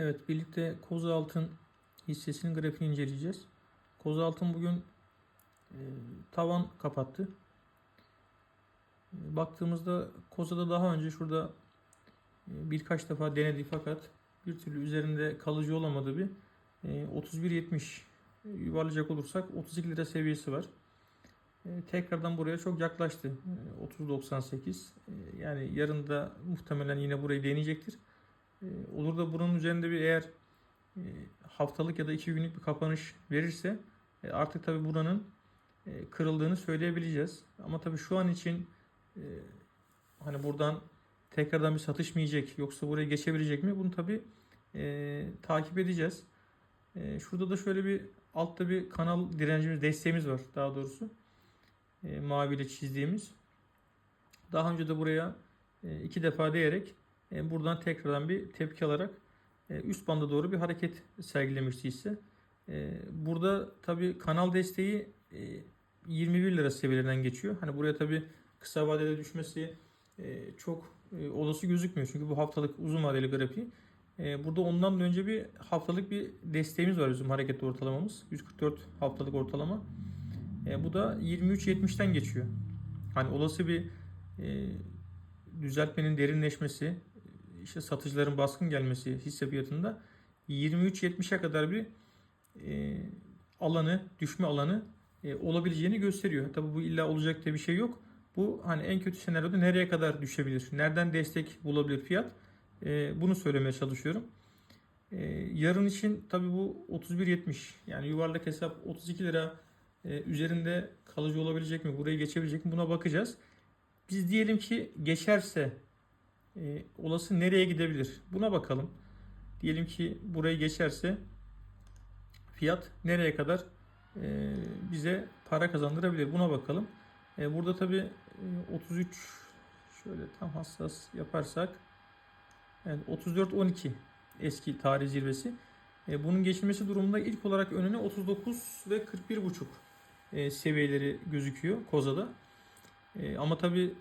Evet, birlikte Koza Altın hissesinin grafiğini inceleyeceğiz. Koza Altın bugün e, tavan kapattı. E, baktığımızda Koza'da daha önce şurada e, birkaç defa denedi fakat bir türlü üzerinde kalıcı olamadığı bir e, 31.70 yuvarlayacak olursak 32 lira seviyesi var. E, tekrardan buraya çok yaklaştı. E, 30.98 e, yani yarın da muhtemelen yine burayı deneyecektir. E, olur da bunun üzerinde bir eğer e, haftalık ya da iki günlük bir kapanış verirse e, artık tabi buranın e, kırıldığını söyleyebileceğiz. Ama tabi şu an için hani buradan tekrardan bir satış mı yiyecek yoksa buraya geçebilecek mi? Bunu tabi takip edeceğiz. Şurada da şöyle bir altta bir kanal direncimiz, desteğimiz var daha doğrusu. Maviyle çizdiğimiz. Daha önce de buraya iki defa değerek buradan tekrardan bir tepki alarak e, üst banda doğru bir hareket sergilemişti ise. E, burada tabi kanal desteği e, 21 lira seviyelerinden geçiyor. Hani buraya tabi kısa vadede düşmesi e, çok e, olası gözükmüyor. Çünkü bu haftalık uzun vadeli grafiği. E, burada ondan önce bir haftalık bir desteğimiz var bizim hareketli ortalamamız. 144 haftalık ortalama. E, bu da 23.70'ten geçiyor. Hani olası bir e, düzeltmenin derinleşmesi, işte satıcıların baskın gelmesi hisse fiyatında 23.70'e kadar bir e, alanı, düşme alanı e, olabileceğini gösteriyor. Tabi bu illa olacak diye bir şey yok. Bu hani en kötü senaryoda nereye kadar düşebilir? Nereden destek bulabilir fiyat? E, bunu söylemeye çalışıyorum. E, yarın için tabi bu 31.70 yani yuvarlak hesap 32 lira e, üzerinde kalıcı olabilecek mi? Burayı geçebilecek mi? Buna bakacağız. Biz diyelim ki geçerse e, olası nereye gidebilir? Buna bakalım. Diyelim ki burayı geçerse fiyat nereye kadar e, bize para kazandırabilir? Buna bakalım. E, burada tabi e, 33 şöyle tam hassas yaparsak yani 34-12 eski tarih zirvesi. E, bunun geçilmesi durumunda ilk olarak önüne 39 ve 41,5 e, seviyeleri gözüküyor Koza'da. E, ama tabi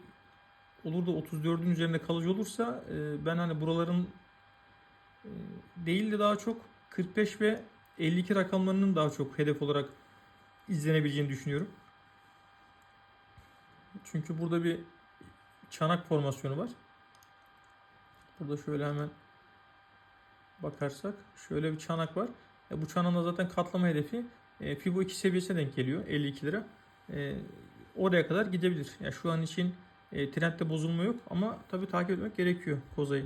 olur da 34'ün üzerinde kalıcı olursa e, ben hani buraların e, değil de daha çok 45 ve 52 rakamlarının daha çok hedef olarak izlenebileceğini düşünüyorum. Çünkü burada bir çanak formasyonu var. Burada şöyle hemen bakarsak şöyle bir çanak var. E, bu çanağın zaten katlama hedefi e, Fibo 2 seviyesine denk geliyor. 52 lira. E, oraya kadar gidebilir. Yani şu an için e, trendde bozulma yok ama tabii takip etmek gerekiyor Koza'yı.